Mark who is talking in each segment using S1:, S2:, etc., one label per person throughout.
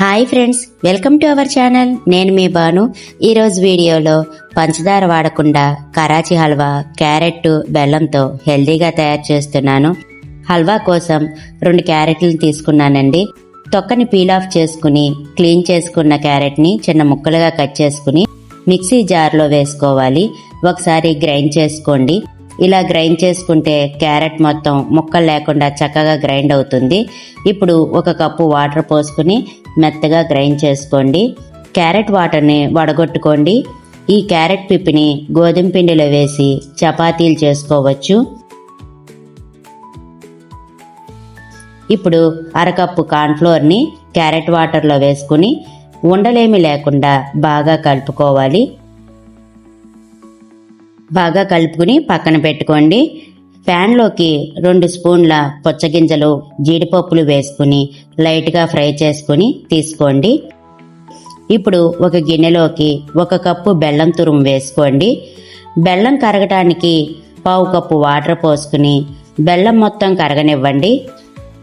S1: Hi friends welcome to our channel. నేను మీ బాను ఈరోజు వీడియోలో పంచదార వాడకుండా కరాచీ హల్వా క్యారెట్ బెల్లంతో హెల్దీగా తయారు చేస్తున్నాను. హల్వా కోసం రెండు క్యారెట్లను తీసుకున్నానండి. తొక్కని పీల్ ఆఫ్ చేసుకుని క్లీన్ చేసుకున్న క్యారెట్ని చిన్న ముక్కలుగా కట్ చేసుకుని మిక్సీ జార్లో వేసుకోవాలి. ఒకసారి గ్రైండ్ చేసుకోండి. ఇలా గ్రైండ్ చేసుకుంటే క్యారెట్ మొత్తం ముక్కలు లేకుండా చక్కగా గ్రైండ్ అవుతుంది. ఇప్పుడు ఒక కప్పు వాటర్ పోసుకుని మెత్తగా గ్రైండ్ చేసుకోండి. క్యారెట్ వాటర్ని వడగొట్టుకోండి. ఈ క్యారెట్ పిప్పిని గోధుమ పిండిలో వేసి చపాతీలు చేసుకోవచ్చు. ఇప్పుడు అరకప్పు కార్న్ఫ్లోర్ని క్యారెట్ వాటర్లో వేసుకుని ఉండలేమి లేకుండా బాగా కలుపుకోవాలి. బాగా కలుపుకుని పక్కన పెట్టుకోండి. ప్యాన్లోకి రెండు స్పూన్ల పుచ్చగింజలు జీడిపప్పులు వేసుకుని లైట్గా ఫ్రై చేసుకుని తీసుకోండి. ఇప్పుడు ఒక గిన్నెలోకి ఒక కప్పు బెల్లం తురుము వేసుకోండి. బెల్లం కరగటానికి పావు కప్పు వాటర్ పోసుకుని బెల్లం మొత్తం కరగనివ్వండి.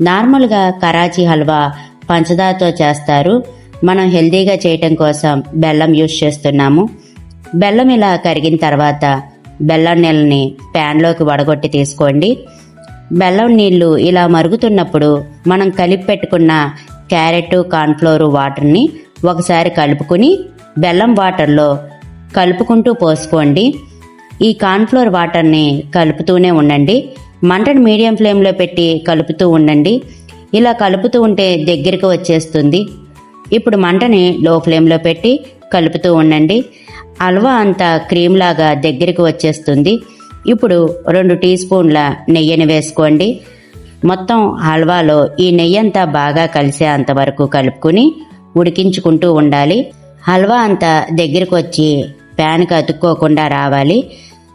S1: నార్మల్గా కరాచీ హల్వా పంచదారతో చేస్తారు. మనం హెల్దీగా చేయటం కోసం బెల్లం యూస్ చేస్తున్నాము. బెల్లం ఇలా కరిగిన తర్వాత బెల్లం నీళ్ళని ప్యాన్లోకి వడగొట్టి తీసుకోండి. బెల్లం నీళ్ళు ఇలా మరుగుతున్నప్పుడు మనం కలిపి పెట్టుకున్న క్యారెట్ కార్న్ఫ్లోర్ వాటర్ని ఒకసారి కలుపుకుని బెల్లం వాటర్లో కలుపుకుంటూ పోసుకోండి. ఈ కార్న్ఫ్లోర్ వాటర్ని కలుపుతూనే ఉండండి. మంటను మీడియం ఫ్లేమ్లో పెట్టి కలుపుతూ ఉండండి. ఇలా కలుపుతూ ఉంటే దగ్గరికి వచ్చేస్తుంది. ఇప్పుడు మంటని లో ఫ్లేమ్లో పెట్టి కలుపుతూ ఉండండి. హల్వా అంతా క్రీమ్ లాగా దగ్గరికి వచ్చేస్తుంది. ఇప్పుడు రెండు టీ స్పూన్ల నెయ్యిని వేసుకోండి. మొత్తం హల్వాలో ఈ నెయ్యి అంతా బాగా కలిసే అంతవరకు కలుపుకుని ఉడికించుకుంటూ ఉండాలి. హల్వా అంతా దగ్గరికి వచ్చి ప్యాన్కి అతుక్కోకుండా రావాలి.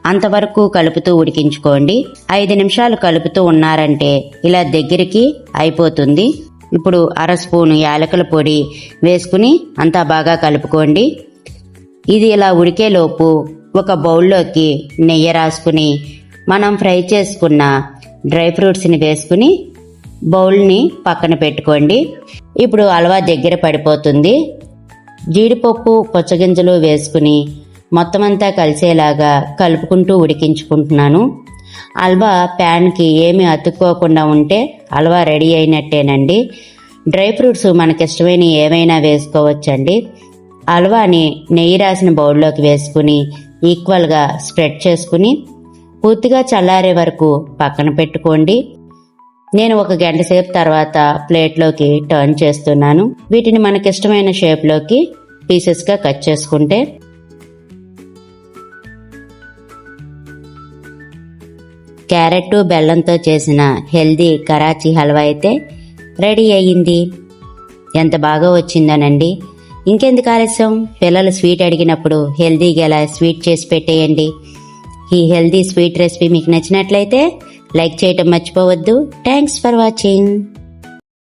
S1: అంతవరకు కలుపుతూ ఉడికించుకోండి. ఐదు నిమిషాలు కలుపుతూ ఉన్నారంటే ఇలా దగ్గరికి అయిపోతుంది. ఇప్పుడు అర స్పూను యాలకుల పొడి వేసుకుని అంతా బాగా కలుపుకోండి. ఇది ఇలా ఉడికేలోపు ఒక బౌల్లోకి నెయ్యి రాసుకుని మనం ఫ్రై చేసుకున్న డ్రై ఫ్రూట్స్ని వేసుకుని బౌల్ని పక్కన పెట్టుకోండి. ఇప్పుడు హల్వా దగ్గర పడిపోతుంది. జీడిపప్పు పొచ్చగింజలు వేసుకుని మొత్తం అంతా కలిసేలాగా కలుపుకుంటూ ఉడికించుకుంటున్నాను. హల్వా ప్యాన్కి ఏమీ అతుక్కోకుండా ఉంటే హల్వా రెడీ అయినట్టేనండి. డ్రై ఫ్రూట్స్ మనకిష్టమైన ఏమైనా వేసుకోవచ్చండి. హల్వాని నెయ్యి రాసిన బౌల్లోకి వేసుకుని ఈక్వల్గా స్ప్రెడ్ చేసుకుని పూర్తిగా చల్లారే వరకు పక్కన పెట్టుకోండి. నేను ఒక గంట సేపు తర్వాత ప్లేట్లోకి టర్న్ చేస్తున్నాను. వీటిని మనకిష్టమైన షేప్లోకి పీసెస్గా కట్ చేసుకుంటే క్యారెట్ బెల్లంతో చేసిన హెల్దీ కరాచీ హల్వా అయితే రెడీ అయ్యింది. ఎంత బాగా వచ్చిందోనండి. ఇంకెందుకు ఆలస్యం? పిల్లలు స్వీట్ అడిగినప్పుడు హెల్దీగా ఎలా స్వీట్ చేసి పెట్టేయండి. ఈ హెల్దీ స్వీట్ రెసిపీ మీకు నచ్చినట్లయితే లైక్ చేయటం మర్చిపోవద్దు. Thanks for watching.